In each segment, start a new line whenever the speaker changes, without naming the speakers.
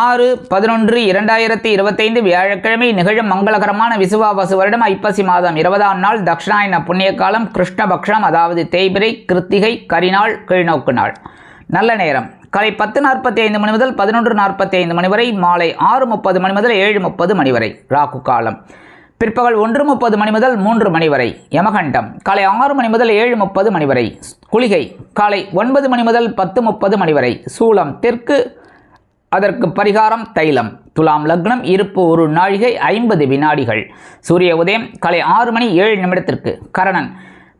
ஆறு பதினொன்று இரண்டாயிரத்தி இருபத்தைந்து வியாழக்கிழமை நிகழும் மங்களகரமான விசுவாபசு வருடம் ஐப்பசி மாதம் இருபதாம் நாள் தக்ஷணாயன புண்ணிய காலம் கிருஷ்ணபக்ஷம் அதாவது தேய்பிரை கிருத்திகை கரிநாள் கீழ்நோக்கு நாள். நல்ல நேரம். காலை பத்து நாற்பத்தி ஐந்து மணி முதல் பதினொன்று நாற்பத்தி ஐந்து மணி வரை மாலை ஆறு முப்பது மணி முதல் ஏழு முப்பது மணி வரை ராகு காலம். பிற்பகல் ஒன்று முப்பது மணி முதல் மூன்று மணி வரை யமகண்டம். காலை ஆறு மணி முதல் ஏழு முப்பது மணி வரை குளிகை. காலை ஒன்பது மணி முதல் பத்து முப்பது மணி வரை சூலம் தெற்கு அதற்கு பரிகாரம் தைலம். துலாம் லக்னம் இருப்பு ஒரு நாழிகை ஐம்பது வினாடிகள். சூரிய உதயம் காலை ஆறு மணி ஏழு நிமிடத்திற்கு. கரணன்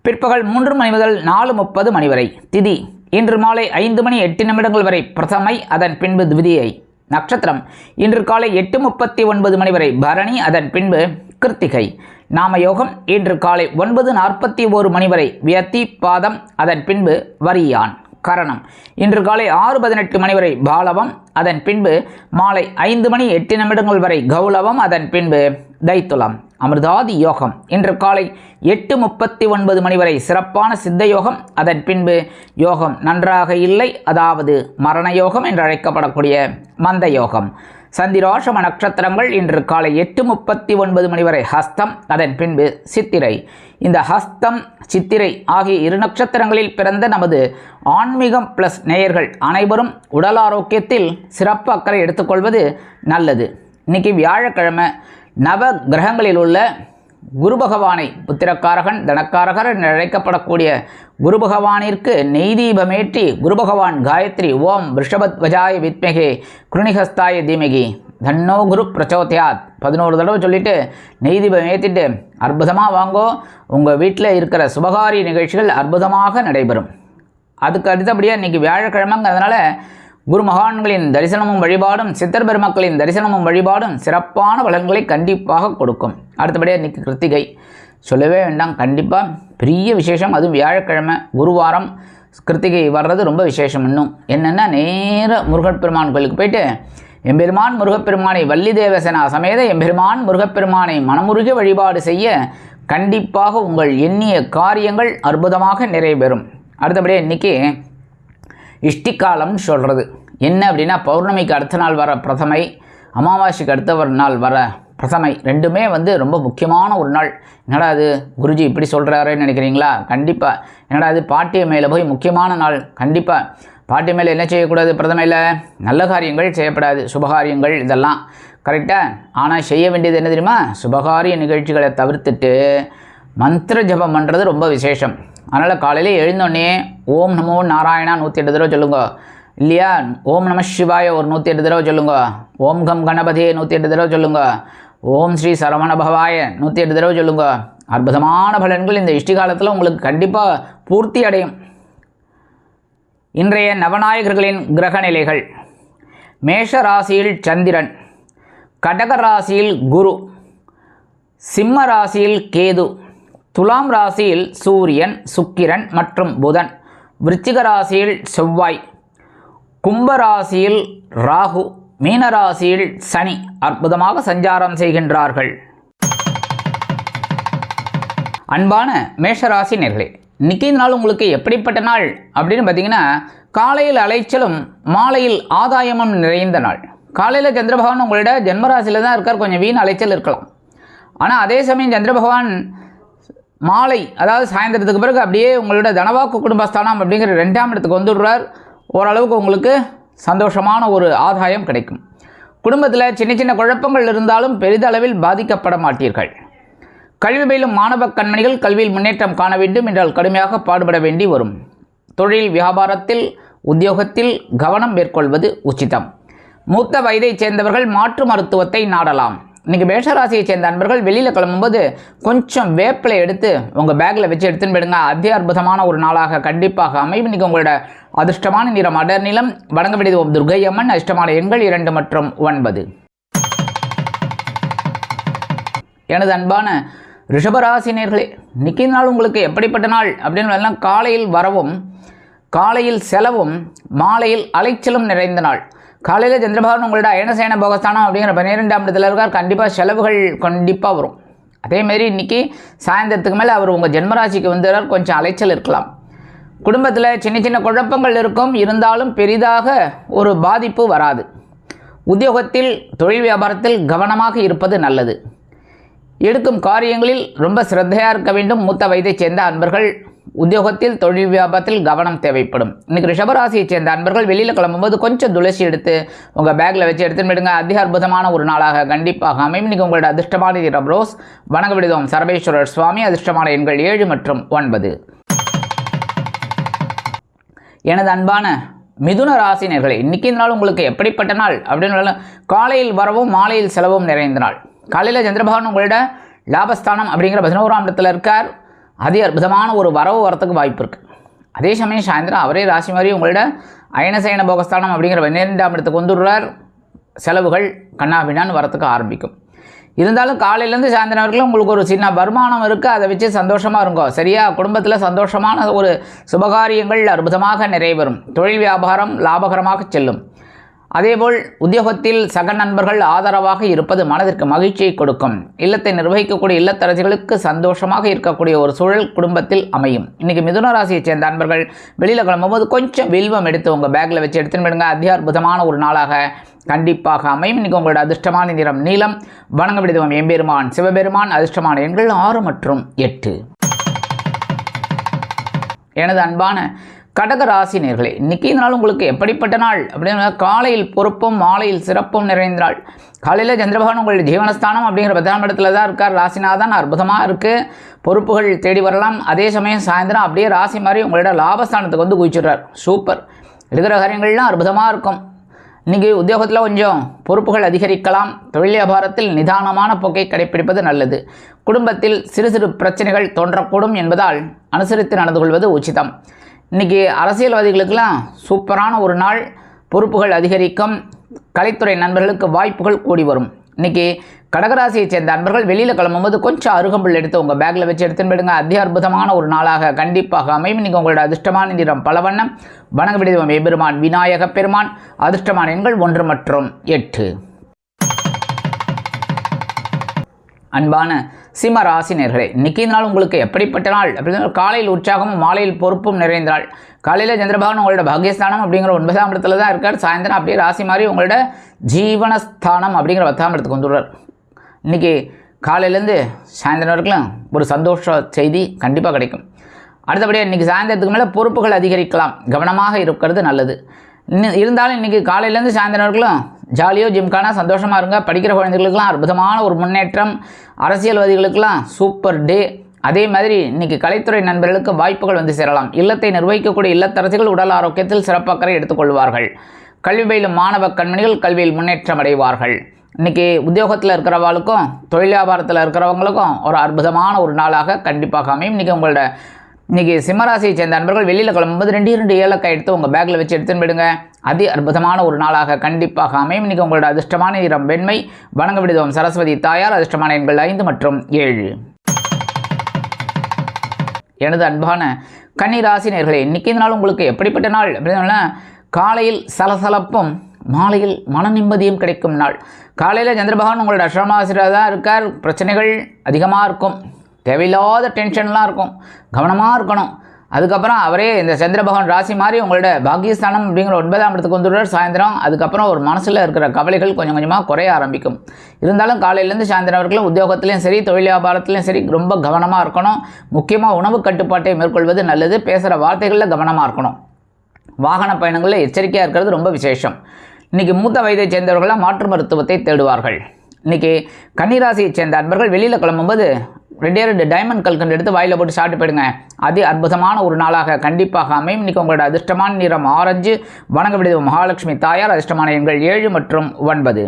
பிற்பகல் மூன்று மணி முதல் நாலு முப்பது மணி வரை. திதி இன்று மாலை ஐந்து மணி எட்டு நிமிடங்கள் வரை. பிரதமை அதன் பின்பு திவிதியை. நட்சத்திரம் இன்று காலை எட்டு முப்பத்தி ஒன்பது மணி வரை. பரணி அதன் பின்பு கிருத்திகை. நாமயோகம் இன்று காலை ஒன்பது நாற்பத்தி ஓரு மணி வரை. வியத்தி பாதம் அதன் பின்பு வரியான். கரணம். இன்று காலை ஆறு பதினெட்டு மணி வரை பாலவம் அதன் பின்பு மாலை ஐந்து மணி எட்டு நிமிடங்கள் வரை கௌலவம் அதன் பின்பு தைத்துலம். அமிர்தாதி யோகம். இன்று காலை எட்டு முப்பத்தி ஒன்பது மணி வரை சிறப்பான சித்த யோகம். அதன் பின்பு யோகம் நன்றாக இல்லை. அதாவது மரண யோகம் என்று அழைக்கப்படக்கூடிய மந்த யோகம். சந்திராஷம நட்சத்திரங்கள் இன்று காலை எட்டு முப்பத்தி ஒன்பது மணி வரை ஹஸ்தம். அதன் பின்பு சித்திரை. இந்த ஹஸ்தம் சித்திரை ஆகிய இரு நட்சத்திரங்களில் பிறந்த நமது ஆன்மீகம் ப்ளஸ் நேயர்கள் அனைவரும் உடல் ஆரோக்கியத்தில் சிறப்பு அக்கறை எடுத்துக்கொள்வது நல்லது. இன்னைக்கு வியாழக்கிழமை. நவ கிரகங்களில் உள்ள குரு பகவானை புத்திரக்காரகன் தனக்காரகர் என்று அழைக்கப்படக்கூடிய குரு பகவானிற்கு நெய் தீபமேற்றி குரு பகவான் காயத்ரி ஓம் ரிஷபத்வஜாய வித்மகே குருணிகஸ்தாய தீமகி. தன்னோ குரு பிரச்சோதயாத். பதினோரு தடவை சொல்லிட்டு நெய் தீபம் ஏற்றிட்டு அற்புதமாக வாங்கோ உங்கள் வீட்டில் இருக்கிற சுபகாரிய நிகழ்ச்சிகள் அற்புதமாக நடைபெறும். அதுக்கு அடுத்தபடியாக இன்றைக்கி வியாழக்கிழமைங்கிறதுனால குரு மகான்களின் தரிசனமும் வழிபாடும் சித்தர் பெருமக்களின் தரிசனமும் வழிபாடும் சிறப்பான பலன்களை கண்டிப்பாக கொடுக்கும். அடுத்தபடியாக இன்றைக்கி கிருத்திகை. சொல்லவே வேண்டாம் கண்டிப்பாக பெரிய விசேஷம் அதுவும் வியாழக்கிழமை குருவாரம். கிருத்திகை வர்றது ரொம்ப விசேஷம் இன்னும். என்னென்னா நேர முருகப்பெருமான் கோயிலுக்கு போயிட்டு எம்பெருமான் முருகப்பெருமானை வள்ளி தேவசனா சமேத எம்பெருமான் முருகப்பெருமானை மனமுருகி வழிபாடு செய்ய கண்டிப்பாக உங்கள் எண்ணிய காரியங்கள் அற்புதமாக நிறைவேறும். அடுத்தபடியாக இன்றைக்கி இஷ்டிகாலம்னு சொல்கிறது என்ன அப்படின்னா பௌர்ணமிக்கு அடுத்த நாள் வர பிரதமை அமாவாசைக்கு அடுத்த ஒரு நாள் வர பிரதமை ரெண்டுமே வந்து ரொம்ப முக்கியமான ஒரு நாள். என்னடா அது குருஜி இப்படி சொல்கிறாருன்னு நினைக்கிறீங்களா? கண்டிப்பாக என்னடா அது பாட்டிய மேலே போய் முக்கியமான நாள். கண்டிப்பாக பாட்டி மேலே என்ன செய்யக்கூடாது பிரதமையில்? நல்ல காரியங்கள் செய்யப்படாது. சுபகாரியங்கள் இதெல்லாம். கரெக்டாக ஆனால் செய்ய வேண்டியது என்ன தெரியுமா? சுபகாரிய நிகழ்ச்சிகளை தவிர்த்துட்டு மந்திர ஜபம் பண்ணுறது ரொம்ப விசேஷம். அதனால் காலையில் எழுந்தோடனே ஓம் நமோ நாராயணா நூற்றி எட்டு தடவை சொல்லுங்க. இல்லையா? ஓம் நம சிவாய ஒரு நூற்றி எட்டு தடவை சொல்லுங்க. ஓம் கம் கணபதியே நூற்றி எட்டு தடவை சொல்லுங்க. ஓம் ஸ்ரீ சரவண பகவாய நூற்றி எட்டு தடவை சொல்லுங்க. அற்புதமான பலன்கள் இந்த இஷ்டி காலத்தில் உங்களுக்கு கண்டிப்பாக பூர்த்தி அடையும். இன்றைய நவநாயகர்களின் கிரக நிலைகள். மேஷ ராசியில் சந்திரன் கடக ராசியில் குரு சிம்ம ராசியில் கேது துலாம் ராசியில் சூரியன் சுக்கிரன் மற்றும் புதன். விருச்சிகராசியில் செவ்வாய் கும்பராசியில் ராகு மீனராசியில் சனி அற்புதமாக சஞ்சாரம் செய்கின்றார்கள். அன்பான மேஷராசி நேர்களே இன்னைக்கு இந்த நாள் உங்களுக்கு எப்படிப்பட்ட நாள்? அப்படின்னு பார்த்தீங்கன்னா காலையில் அலைச்சலும் மாலையில் ஆதாயமும் நிறைந்த நாள். காலையில் சந்திர பகவான் உங்களோட ஜென்மராசியில் தான் இருக்கார். கொஞ்சம் வீண் அலைச்சல் இருக்கலாம். ஆனால் அதே சமயம் சந்திர பகவான் மாலை அதாவது சாயந்தரத்துக்கு பிறகு அப்படியே உங்களோட தனவாக்கு குடும்பஸ்தானம் அப்படிங்கிற ரெண்டாம் இடத்துக்கு வந்துடுறார். ஓரளவுக்கு உங்களுக்கு சந்தோஷமான ஒரு ஆதாயம் கிடைக்கும். குடும்பத்தில் சின்ன சின்ன குழப்பங்கள் இருந்தாலும் பெரிதளவில் பாதிக்கப்பட மாட்டீர்கள். கல்வி பயிலும் மாணவ கண்மணிகள் கல்வியில் முன்னேற்றம் காண வேண்டும் என்றால் கடுமையாக பாடுபட வேண்டி வரும். தொழில் வியாபாரத்தில் உத்தியோகத்தில் கவனம் மேற்கொள்வது உச்சிதம். மூத்த வயதைச் சேர்ந்தவர்கள் மாற்று மருத்துவத்தை நாடலாம். இன்றைக்கி மேஷராசியை சேர்ந்த அன்பர்கள் வெளியில் கிளம்பும்போது கொஞ்சம் வேப்பிலை எடுத்து உங்கள் பேக்கில் வச்சு எடுத்துன்னு போயிடுங்க. அதி அற்புதமான ஒரு நாளாக கண்டிப்பாக அமையும். இன்றைக்கி உங்களோட அதிர்ஷ்டமான நிறம் அடர் நிலம் வழங்க வேண்டியது துர்கை அம்மன் அதிர்ஷ்டமான எண்கள் இரண்டு மற்றும் ஒன்பது. எனது அன்பான ரிஷபராசினியர்களே இன்னைக்கு நாள் உங்களுக்கு எப்படிப்பட்ட நாள்? அப்படின்னு காலையில் வரவும் காலையில் செலவும் மாலையில் அலைச்சலும் நிறைந்த நாள். காலையில் சந்திரபகவான் உங்களோட அயனசேன போகஸ்தானம் அப்படிங்கிற பன்னிரெண்டாம் இடத்துல இருக்கார். கண்டிப்பாக செலவுகள் கண்டிப்பாக வரும். அதேமாரி இன்றைக்கி சாயந்தரத்துக்கு மேலே அவர் உங்கள் ஜென்மராசிக்கு வந்துடுறார். கொஞ்சம் அலைச்சல் இருக்கலாம். குடும்பத்தில் சின்ன சின்ன குழப்பங்கள் இருக்கும். இருந்தாலும் பெரிதாக ஒரு பாதிப்பு வராது. உத்தியோகத்தில் தொழில் வியாபாரத்தில் கவனமாக இருப்பது நல்லது. எடுக்கும் காரியங்களில் ரொம்ப சிரத்தையாக இருக்க வேண்டும். மூத்த வயதைச் சேர்ந்த அன்பர்கள் உத்தியோகத்தில் தொழில் வியாபாரத்தில் கவனம் தேவைப்படும். இன்னைக்கு ரிஷபராசியை சேர்ந்த அன்பர்கள் வெளியில் கிளம்பும்போது கொஞ்சம் துளசி எடுத்து உங்கள் பேக்கில் வச்சு எடுத்துன்னு போயிடுங்க. அதிக அற்புதமான ஒரு நாளாக கண்டிப்பாக அமையும். இன்னைக்கு உங்களோட அதிர்ஷ்டமான நிறம் ரோஸ் வணங்க விடுதோம். சரபேஸ்வரர் சுவாமி. அதிர்ஷ்டமான எண்கள் ஏழு மற்றும் ஒன்பது. எனது அன்பான மிதுன ராசினியர்களே இன்னைக்கு இந்த நாள் உங்களுக்கு எப்படிப்பட்ட நாள்? அப்படின்னு காலையில் வரவும் மாலையில் செலவும் நிறைந்த நாள். காலையில் சந்திரபகவான் உங்களோட லாபஸ்தானம் அப்படிங்கிற பதினோராம் இடத்துல இருக்கார். அதி அற்புதமான ஒரு வரவு வரத்துக்கு வாய்ப்பு இருக்குது அதே சமயம் சாயந்தரம் அவரே ராசி மாதிரி உங்களோட அயனசயன போகஸ்தானம் அப்படிங்கிற பன்னிரெண்டாம் இடத்துக்கு வந்துடுறார். செலவுகள் கண்ணாபின்னான்னு வரத்துக்கு ஆரம்பிக்கும். இருந்தாலும் காலையிலேருந்து சாயந்தரம் வரைக்கும் உங்களுக்கு ஒரு சின்ன வருமானம் இருக்குது அதை வச்சு சந்தோஷமாக இருக்கும் சரியா? குடும்பத்தில் சந்தோஷமான ஒரு சுபகாரியங்கள் அற்புதமாக நிறைவேறும். தொழில் வியாபாரம் லாபகரமாக செல்லும். அதேபோல் உத்தியோகத்தில் சக நண்பர்கள் ஆதரவாக இருப்பது மனதிற்கு மகிழ்ச்சியை கொடுக்கும். இல்லத்தை நிர்வகிக்கக்கூடிய இல்லத்தரசிகளுக்கு சந்தோஷமாக இருக்கக்கூடிய ஒரு சூழல் குடும்பத்தில் அமையும். இன்றைக்கி மிதுன ராசியைச் சேர்ந்த அன்பர்கள் வெளியில் கிளம்பும்போது கொஞ்சம் வில்வம் எடுத்து உங்கள் பேக்கில் வச்சு எடுத்துன்னு விடுங்க அத்தியார்புதமான ஒரு நாளாக கண்டிப்பாக அமையும். இன்றைக்கி உங்களோட அதிர்ஷ்டமான நிறம் நீளம் வணங்க விடுதவம் எம்பெருமான் சிவபெருமான் அதிர்ஷ்டமான எண்கள் ஆறு மற்றும் எட்டு. எனது அன்பான கடக ராசினியர்களே இன்னைக்கு இந்த நாள் உங்களுக்கு எப்படிப்பட்ட நாள்? அப்படின்னு காலையில் பொறுப்பும் மாலையில் சிறப்பும் நிறைந்த நாள். காலையில் சந்திரபகவான் உங்களுடைய ஜீவனஸ்தானம் அப்படிங்கிற பத்தாம் இடத்துல தான் இருக்கார். ராசினாதான் அற்புதமாக இருக்குது பொறுப்புகள் தேடி வரலாம். அதே சமயம் சாயந்தரம் அப்படியே ராசி மாதிரி உங்களோட லாபஸ்தானத்துக்கு வந்து குவிச்சிடுறார். சூப்பர். எடுக்கிற காரியங்கள்லாம் அற்புதமாக இருக்கும். இன்றைக்கி உத்தியோகத்தில் கொஞ்சம் பொறுப்புகள் அதிகரிக்கலாம். தொழில் வியாபாரத்தில் நிதானமான போக்கை கடைப்பிடிப்பது நல்லது. குடும்பத்தில் சிறு சிறு பிரச்சனைகள் தோன்றக்கூடும் என்பதால் அனுசரித்து நடந்து கொள்வது உச்சிதம். இன்றைக்கி அரசியல்வாதிகளுக்கெல்லாம் சூப்பரான ஒரு நாள். பொறுப்புகள் அதிகரிக்கும். கலைத்துறை நண்பர்களுக்கு வாய்ப்புகள் கூடி வரும். இன்றைக்கி கடகராசியை சேர்ந்த நண்பர்கள் வெளியில் கிளம்பும்போது கொஞ்சம் அருகம்புல் எடுத்து உங்கள் பேக்கில் வச்சு எடுத்துன்னு போயிடுங்க. அதி அற்புதமான ஒரு நாளாக கண்டிப்பாக அமையும். இன்றைக்கி உங்களோட அதிர்ஷ்டமான நிறம் பலவண்ணம். வணங்க விடுதம் எபெருமான் விநாயக பெருமான். அதிர்ஷ்டமான எண்கள் ஒன்று மற்றும் எட்டு. அன்பான சிம்ம ராசினியர்களே இன்றைக்கி நாள் உங்களுக்கு எப்படிப்பட்ட நாள்? அப்படின்னு காலையில் உற்சாகமும் மாலையில் பொறுப்பும் நிறைந்த நாள். காலையில் சந்திரபகவான் உங்களோட பாகியஸ்தானம் அப்படிங்கிற ஒன்பதாம் இடத்துல தான் இருக்கார். சாயந்தரம் அப்படியே ராசி மாதிரி உங்களோட ஜீவனஸ்தானம் அப்படிங்கிற பத்தாம் இடத்துக்கு வந்துடுறார் இன்றைக்கி காலையிலேருந்து சாயந்தரம் வரைக்கும் ஒரு சந்தோஷ செய்தி கண்டிப்பாக கிடைக்கும். அடுத்தபடியாக இன்றைக்கி சாயந்தரத்துக்கு மேலே பொறுப்புகள் அதிகரிக்கலாம். கவனமாக இருக்கிறது நல்லது. இன்னும் இருந்தாலும் இன்றைக்கி காலையிலேருந்து சாயந்தரம் வரைக்கும் ஜாலியோ ஜிம்கானா சந்தோஷமாக இருங்க. படிக்கிற குழந்தைகளுக்கெல்லாம் அற்புதமான ஒரு முன்னேற்றம். அரசியல்வாதிகளுக்கெல்லாம் சூப்பர் டே. அதே மாதிரி இன்றைக்கி கலைத்துறை நண்பர்களுக்கு வாய்ப்புகள் வந்து சேரலாம். இல்லத்தை நிர்வகிக்கக்கூடிய இல்லத்தரசிகள் உடல் ஆரோக்கியத்தில் சிறப்பக்கறை எடுத்துக்கொள்வார்கள். கல்வி பயிலும் மாணவ கண்மணிகள் கல்வியில் முன்னேற்றம் அடைவார்கள். இன்றைக்கி உத்தியோகத்தில் இருக்கிறவாளுக்கும் தொழில் வியாபாரத்தில் இருக்கிறவங்களுக்கும் ஒரு அற்புதமான ஒரு நாளாக கண்டிப்பாக அமையும். இன்றைக்கி உங்களோட இன்றைக்கி சிம்மராசியை சேர்ந்த நண்பர்கள் வெளியில் கிளம்பும்போது ரெண்டு ரெண்டு ஏலக்காய் எடுத்து உங்கள் பேக்கில் வச்சு எடுத்துன்னு போயிடுங்க. அதி அற்புதமான ஒரு நாளாக கண்டிப்பாக அமையும். இன்றைக்கி உங்களோட அதிர்ஷ்டமான நிறம் வெண்மை. வணங்க விடுதோம். சரஸ்வதி தாயார் அதிர்ஷ்டமான எண்கள் ஐந்து மற்றும் ஏழு. எனது அன்பான கன்னி நேர்களே இன்றைக்கி இந்த நாள் உங்களுக்கு எப்படிப்பட்ட நாள்? அப்படின்னு காலையில் சலசலப்பும் மாலையில் மன நிம்மதியும் கிடைக்கும் நாள். காலையில் சந்திரபகவான் உங்களோட அஷ்டமாசிரியராக தான் இருக்கார். பிரச்சனைகள் அதிகமாக இருக்கும். தேவையில்லாத டென்ஷன்லாம் இருக்கும். கவனமாக இருக்கணும். அதுக்கப்புறம் அவரே இந்த சந்திர பகவான் ராசி மாதிரி உங்களோட பாக்கியஸ்தானம் அப்படிங்கிற ஒன்பதாம் இடத்துக்கு வந்துடுவார் சாயந்தரம். அதுக்கப்புறம் ஒரு மனசில் இருக்கிற கவலைகள் கொஞ்சம் கொஞ்சமாக குறைய ஆரம்பிக்கும். இருந்தாலும் காலையிலேருந்து சாயந்தரம் வரைக்கும் உத்தியோகத்துலையும் சரி தொழில் வியாபாரத்துலேயும் சரி ரொம்ப கவனமாக இருக்கணும். முக்கியமாக உணவு கட்டுப்பாட்டை மேற்கொள்வது நல்லது. பேசுகிற வார்த்தைகளில் கவனமாக இருக்கணும். வாகன பயணங்களில் எச்சரிக்கையாக இருக்கிறது ரொம்ப விசேஷம். இன்றைக்கி மூத்த வயதை சேர்ந்தவர்களாக மாற்று மருத்துவத்தை தேடுவார்கள். இன்றைக்கி கன்னிராசியைச் சேர்ந்த அன்பர்கள் வெளியில் கிளம்பும்போது ரெண்டே ரெண்டு டைமண்ட் கல்கண்டு எடுத்து வாயில் போட்டு சாப்பிட்டு போயிடுங்க. அது அற்புதமான ஒரு நாளாக கண்டிப்பாக அமையும். இன்றைக்கி உங்களோட அதிர்ஷ்டமான நிறம் ஆரஞ்சு. வணங்க விடுது மகாலட்சுமி தாயார். அதிர்ஷ்டமான எண்கள் ஏழு மற்றும் ஒன்பது.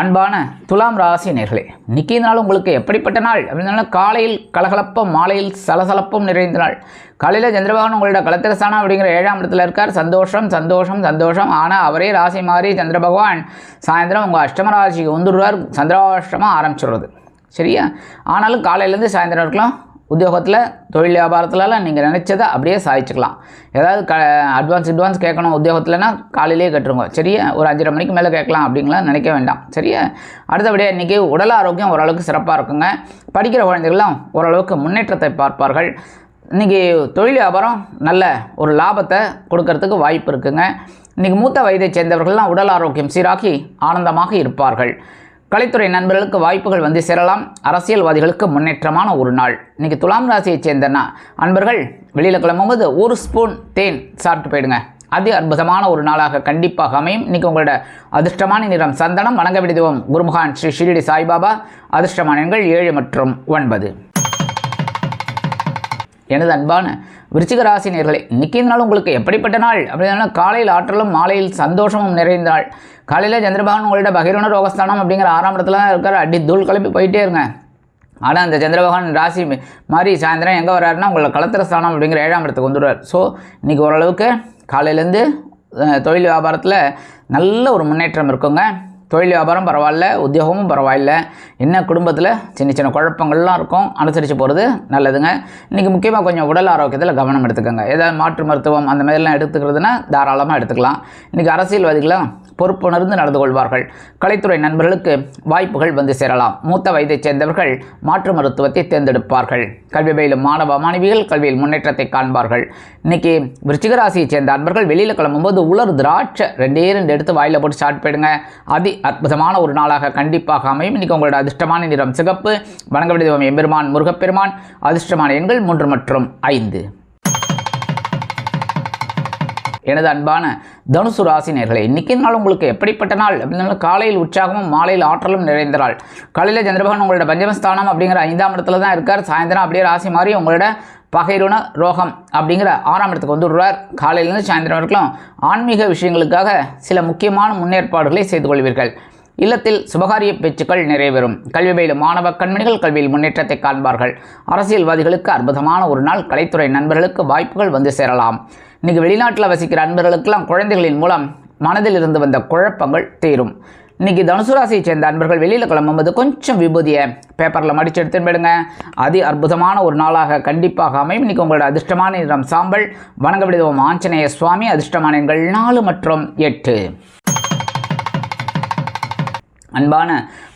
அன்பான துலாம் ராசி நேர்களே இன்னைக்கு நாள் உங்களுக்கு எப்படிப்பட்ட நாள்? அப்படின்னா காலையில் கலகலப்பம் மாலையில் சலசலப்பம் நிறைந்த நாள். காலையில் சந்திரபகவான் உங்களோட கலத்திரஸ்தானம் அப்படிங்கிற ஏழாம் இடத்துல இருக்கார். சந்தோஷம் சந்தோஷம் சந்தோஷம். ஆனால் அவரே ராசி மாறி சந்திர பகவான் சாயந்தரம் உங்கள் அஷ்டம ராசிக்கு வந்துடுவார் சந்திராஷ்டமாக ஆரம்பிச்சிடுறது. சரியா? ஆனாலும் காலையிலேருந்து சாயந்தரம் இருக்கலாம் உத்தியோகத்தில் தொழில் வியாபாரத்துலலாம் நீங்கள் நினச்சதை அப்படியே சாதிச்சுக்கலாம். ஏதாவது க அட்வான்ஸ் அட்வான்ஸ் கேட்கணும் உத்தியோகத்தில்னா காலையிலேயே கட்டுருங்க. சரியா ஒரு அஞ்சரை மணிக்கு மேலே கேட்கலாம் அப்படிங்கலாம் நினைக்க வேண்டாம். சரியா அடுத்தபடியாக இன்றைக்கி உடல் ஆரோக்கியம் ஓரளவுக்கு சிறப்பாக இருக்குங்க. படிக்கிற குழந்தைகள்லாம் ஓரளவுக்கு முன்னேற்றத்தை பார்ப்பார்கள். இன்றைக்கி தொழில் வியாபாரம் நல்ல ஒரு லாபத்தை கொடுக்கறதுக்கு வாய்ப்பு இருக்குங்க. இன்றைக்கி மூத்த வயதை சேர்ந்தவர்கள்லாம் உடல் ஆரோக்கியம் சீராக்கி ஆனந்தமாக இருப்பார்கள். கலைத்துறை நண்பர்களுக்கு வாய்ப்புகள் வந்து சேரலாம். அரசியல்வாதிகளுக்கு முன்னேற்றமான ஒரு நாள். இன்றைக்கி துலாம் ராசியைச் சேர்ந்தனா அன்பர்கள் வெளியில் கிளம்பும்போது ஒரு ஸ்பூன் தேன் சாப்பிட்டு போயிடுங்க. அது அற்புதமான ஒரு நாளாக கண்டிப்பாக அமையும். இன்றைக்கி உங்களோட அதிர்ஷ்டமான நிறம் சந்தனம் வணங்க விடுதுவோம் குருமுகான் ஸ்ரீ ஷிரடி சாய்பாபா அதிர்ஷ்டமான எண்கள் ஏழு மற்றும் ஒன்பது. எனது அன்பான விருச்சிக ராசி நேர்களே இன்னைக்கு நாள் உங்களுக்கு எப்படிப்பட்ட நாள்? அப்படின்னா காலையில் ஆற்றலும் மாலையில் சந்தோஷமும் நிறைந்த நாள். காலையில் சந்திரபகவான் உங்களோட பகிரவன ரோகஸ்தானம் அப்படிங்கிற ஆறாம் இடத்துல தான் இருக்கார். அடி தூள் கிளம்பி போயிட்டே இருங்க. ஆனால் அந்த சந்திரபகவான் ராசி மாதிரி சாயந்தரம் எங்கே வர்றாருன்னா உங்களை களத்திர ஸ்தானம் அப்படிங்கிற ஏழாம் இடத்துக்கு வந்துடுவார் ஸோ இன்றைக்கி ஓரளவுக்கு காலையிலேருந்து தொழில் வியாபாரத்தில் நல்ல ஒரு முன்னேற்றம் இருக்குங்க. தொழில் வியாபாரம் பரவாயில்ல உத்தியோகமும் பரவாயில்ல. என்ன குடும்பத்தில்? சின்ன சின்ன குழப்பங்கள்லாம் இருக்கும். அனுசரித்து போகிறது நல்லதுங்க. இன்றைக்கி முக்கியமாக கொஞ்சம் உடல் ஆரோக்கியத்தில் கவனம் எடுத்துக்கோங்க. ஏதாவது மாற்று மருத்துவம் அந்த மாதிரிலாம் எடுத்துக்கிறதுனா தாராளமாக எடுத்துக்கலாம். இன்றைக்கி அரசியல்வாதிகளாம் பொறுப்புணர்ந்து நடந்து கொள்வார்கள். கலைத்துறை நண்பர்களுக்கு வாய்ப்புகள் வந்து சேரலாம். மூத்த வயதைச் சேர்ந்தவர்கள் மாற்று மருத்துவத்தை தேர்ந்தெடுப்பார்கள். கல்வி பயிலும் மாணவ மாணவிகள் கல்வியில் முன்னேற்றத்தை காண்பார்கள். இன்னைக்கு விருச்சிகராசியைச் சேர்ந்த அன்பர்கள் வெளியில் கிளம்பும்போது உலர் திராட்சை ரெண்டே ரெண்டு எடுத்து வாயில் போட்டு ஸ்டார்ட் போயிடுங்க. அதி அற்புதமான ஒரு நாளாக கண்டிப்பாக அமையும். இன்னைக்கு உங்களோட அதிர்ஷ்டமான நிறம் சிகப்பு. வணங்க விடுதவம் எம்பெருமான் முருகப்பெருமான். அதிர்ஷ்டமான எண்கள் மூன்று மற்றும் ஐந்து. எனது அன்பான தனுசு ராசி நேர்களை இன்றைக்கி நாள் உங்களுக்கு எப்படிப்பட்ட நாள்? அப்படின்னா காலையில் உற்சாகமும் மாலையில் ஆற்றலும் நிறைந்த நாள். காலையில் சந்திரபகன் உங்களோட பஞ்சமஸ்தானம் அப்படிங்கிற ஐந்தாம் இடத்துல தான் இருக்கார். சாயந்தரம் அப்படியே ராசி மாதிரி உங்களோட பகைருண ரோகம் அப்படிங்கிற ஆறாம் இடத்துக்கு வந்துடுறார் காலையிலேருந்து சாயந்தரம் வரைக்கும் ஆன்மீக விஷயங்களுக்காக சில முக்கியமான முன்னேற்பாடுகளை செய்து கொள்வீர்கள். இல்லத்தில் சுபகாரிய பேச்சுக்கள் நிறைவேறும். கல்வி பயிலும் மாணவ கண்மணிகள் கல்வியில் முன்னேற்றத்தை காண்பார்கள். அரசியல்வாதிகளுக்கு அற்புதமான ஒரு நாள். கலைத்துறை நண்பர்களுக்கு வாய்ப்புகள் வந்து சேரலாம். இன்றைக்கி வெளிநாட்டில் வசிக்கிற அன்பர்களுக்கெல்லாம் குழந்தைகளின் மூலம் மனதில் இருந்து வந்த குழப்பங்கள் தீரும். இன்னைக்கு தனுசு ராசியை சேர்ந்த அன்பர்கள் வெளியில் கிளம்பும்போது கொஞ்சம் விபூதியை பேப்பரில் மடித்து எடுத்துன்னு போயிடுங்க அதி அற்புதமான ஒரு நாளாக கண்டிப்பாக அமையும். இன்னைக்கு உங்களோட அதிர்ஷ்டமான நிறம் சாம்பல் வணங்க விடுவோம் ஆஞ்சநேய சுவாமி அதிர்ஷ்டமான எண்கள் நாலு மற்றும் எட்டு. அன்பான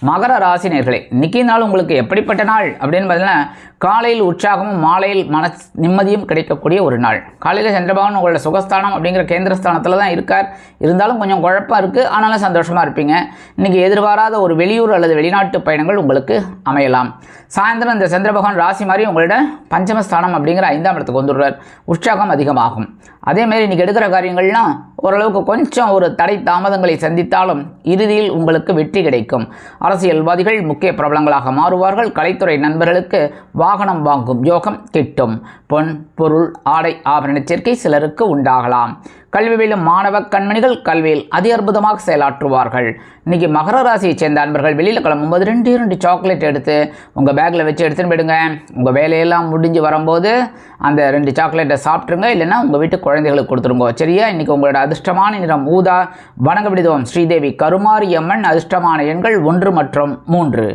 மகர ராசினியர்களே இன்னைக்கு நாள் உங்களுக்கு எப்படிப்பட்ட நாள்? அப்படின்னு பார்த்தீங்கன்னா காலையில் உற்சாகமும் மாலையில் மன நிம்மதியும் கிடைக்கக்கூடிய ஒரு நாள். காலையில் சந்திரபவன் உங்களோட சுகஸ்தானம் அப்படிங்கிற கேந்திரஸ்தானத்தில் தான் இருக்கார். இருந்தாலும் கொஞ்சம் குழப்பம் இருக்குது ஆனாலும் சந்தோஷமாக இருப்பீங்க. இன்றைக்கி எதிர்பாராத ஒரு வெளியூர் அல்லது வெளிநாட்டு பயணங்கள் உங்களுக்கு அமையலாம். சாயந்தரம் இந்த சந்திரபகவான் ராசி மாதிரி உங்களோட பஞ்சமஸ்தானம் அப்படிங்கிற ஐந்தாம் இடத்துக்கு வந்துடுறார். உற்சாகம் அதிகமாகும். அதேமாரி இன்றைக்கி எடுக்கிற காரியங்கள்லாம் ஓரளவுக்கு கொஞ்சம் ஒரு தடை தாமதங்களை சந்தித்தாலும் இறுதியில் உங்களுக்கு வெற்றி கிடைக்கும். அரசியல்வாதிகள் முக்கிய பிரபலங்களாக மாறுவார்கள். கலைத்துறை நண்பர்களுக்கு வா வாகனம் வாங்கும் யோகம் கிட்டும். பொன் பொருள் ஆடை ஆபரண சேர்க்கை சிலருக்கு உண்டாகலாம். கல்வி விழும் மாணவ கண்மணிகள் கல்வியில் அதி அற்புதமாக செயலாற்றுவார்கள். இன்னைக்கு மகர ராசியை சேர்ந்த அன்பர்கள் வெளியில் கிளம்பும்போது ரெண்டு ரெண்டு சாக்லேட் எடுத்து உங்கள் பேக்கில் வச்சு எடுத்துன்னு போயிடுங்க. உங்கள் வேலையெல்லாம் முடிஞ்சு வரும்போது அந்த ரெண்டு சாக்லேட்டை சாப்பிட்ருங்க இல்லைன்னா உங்கள் வீட்டு குழந்தைகளுக்கு கொடுத்துருங்க. சரியா? இன்னைக்கு உங்களோட அதிர்ஷ்டமான நிறம் ஊதா. வணங்க விடுதோம் ஸ்ரீதேவி கருமாரியம்மன். அதிர்ஷ்டமான எண்கள் ஒன்று மற்றும் மூன்று.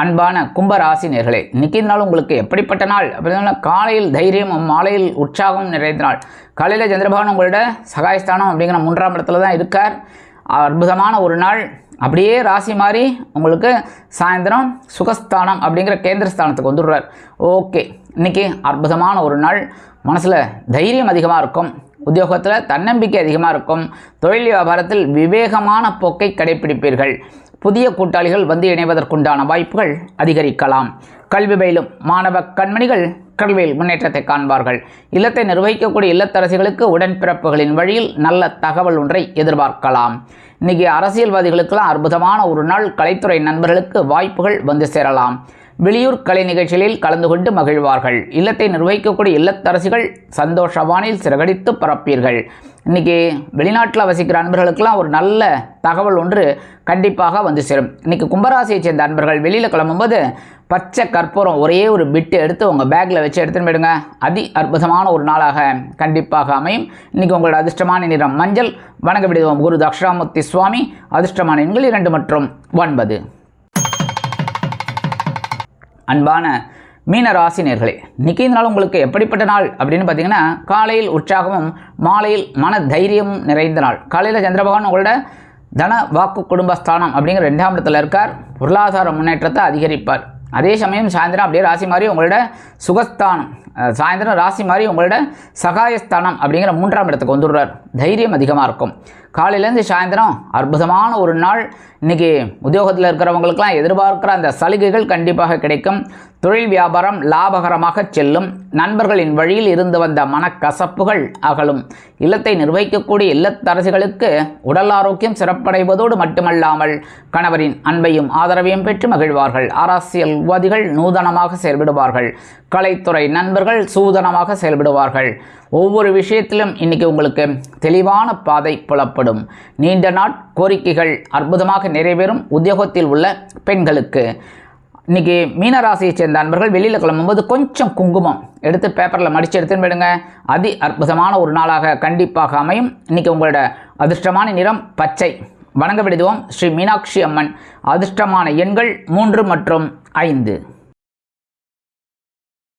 அன்பான கும்பராசி நேர்களே இன்னைக்கு நாள் உங்களுக்கு எப்படிப்பட்ட நாள்? அப்படின்னா காலையில் தைரியமும் மாலையில் உற்சாகமும் நிறைந்த நாள். காலையில் சந்திரபகவான் உங்களோட சகாயஸ்தானம் அப்படிங்கிற மூன்றாம் இடத்துல தான் இருக்கார். அற்புதமான ஒரு நாள். அப்படியே ராசி மாதிரி உங்களுக்கு சாயந்தரம் சுகஸ்தானம் அப்படிங்கிற கேந்திரஸ்தானத்துக்கு வந்துடுறார். ஓகே இன்னைக்கு அற்புதமான ஒரு நாள். மனசில் தைரியம் அதிகமாக இருக்கும். உத்தியோகத்தில் தன்னம்பிக்கை அதிகமாக இருக்கும். தொழில் வியாபாரத்தில் விவேகமான போக்கை கடைபிடிப்பீர்கள் புதிய கூட்டாளிகள் வந்து இணைவதற்குண்டான வாய்ப்புகள் அதிகரிக்கலாம். கல்வி பயிலும் மாணவ கண்மணிகள் கல்வியில் முன்னேற்றத்தை காண்பார்கள். இல்லத்தை நிர்வகிக்கக்கூடிய இல்லத்தரசிகளுக்கு உடன்பிறப்புகளின் வழியில் நல்ல தகவல் ஒன்றை எதிர்பார்க்கலாம். இன்னைக்கு அரசியல்வாதிகளுக்கெல்லாம் அற்புதமான ஒரு நாள். கலைத்துறை நண்பர்களுக்கு வாய்ப்புகள் வந்து சேரலாம். வெளியூர் கலை நிகழ்ச்சிகளில் கலந்து கொண்டு மகிழ்வார்கள். இல்லத்தை நிர்வகிக்கக்கூடிய இல்லத்தரசிகள் சந்தோஷவானில் சிறகடித்து பரப்பீர்கள். இன்றைக்கி வெளிநாட்டில் வசிக்கிற அன்பர்களுக்கெல்லாம் ஒரு நல்ல தகவல் ஒன்று கண்டிப்பாக வந்து சேரும். இன்றைக்கி கும்பராசியை சேர்ந்த அன்பர்கள் வெளியில் கிளம்பும்போது பச்சை கற்பூரம் ஒரே ஒரு பிட்டு எடுத்து உங்கள் பேக்கில் வச்சு எடுத்துன்னு போயிடுங்க. அதி அற்புதமான ஒரு நாளாக கண்டிப்பாக அமையும். இன்றைக்கி உங்களோட அதிர்ஷ்டமான நிறம் மஞ்சள். வணங்க விடுவோம் குரு தக்ஷாமூர்த்தி சுவாமி. அதிர்ஷ்டமான எண்கள் இரண்டு மற்றும் ஒன்பது. அன்பான மீன ராசி நேர்களே இன்னைக்கு இந்த நாள் உங்களுக்கு எப்படிப்பட்ட நாள் அப்படின்னு பார்த்தீங்கன்னா காலையில் உற்சாகமும் மாலையில் மன தைரியமும் நிறைந்த நாள். காலையில் சந்திரபகவான் உங்களோட தன வாக்கு குடும்பஸ்தானம் அப்படிங்கிற ரெண்டாம் இடத்துல இருக்கார். பொருளாதார முன்னேற்றத்தை அதிகரிப்பார். அதே சமயம் சாயந்தரம் அப்படியே ராசி மாதிரி உங்களோட சுகஸ்தானம் சாயந்தரம் ராசி மாதிரி உங்களோட சகாயஸ்தானம் அப்படிங்கிற மூன்றாம் இடத்துக்கு வந்துடுறார். தைரியம் அதிகமாக இருக்கும். காலையிலேருந்து சாயந்தரம் அற்புதமான ஒரு நாள். இன்றைக்கி உத்தியோகத்தில் இருக்கிறவங்களுக்கெல்லாம் எதிர்பார்க்குற அந்த சலுகைகள் கண்டிப்பாக கிடைக்கும். தொழில் வியாபாரம் லாபகரமாக செல்லும். நண்பர்களின் வழியில் இருந்து வந்த மனக்கசப்புகள் அகலும். இல்லத்தை நிர்வகிக்கக்கூடிய இல்லத்தரசிகளுக்கு உடல் ஆரோக்கியம் சிறப்படைவதோடு மட்டுமல்லாமல் கணவரின் அன்பையும் ஆதரவையும் பெற்று மகிழ்வார்கள். அரசியல்வாதிகள் நூதனமாக செயல்படுவார்கள். கலைத்துறை நண்பர்கள் சூதனமாக செயல்படுவார்கள். ஒவ்வொரு விஷயத்திலும் இன்னைக்கு உங்களுக்கு தெளிவான பாதை புலப்படும். நீண்ட நாட் கோரிக்கைகள் அற்புதமாக நிறைவேறும் உத்தியோகத்தில் உள்ள பெண்களுக்கு. இன்னைக்கு மீனராசியைச் சேர்ந்த அன்பர்கள் வெளியில் கிளம்பும்போது கொஞ்சம் குங்குமம் எடுத்து பேப்பரில் மடித்து எடுத்துன்னு விடுங்க அதி அற்புதமான ஒரு நாளாக கண்டிப்பாக அமையும். இன்னைக்கு உங்களோட அதிர்ஷ்டமான நிறம் பச்சை. வணங்க விடுதுவோம் ஸ்ரீ மீனாட்சி அம்மன். அதிர்ஷ்டமான எண்கள் மூன்று மற்றும் ஐந்து.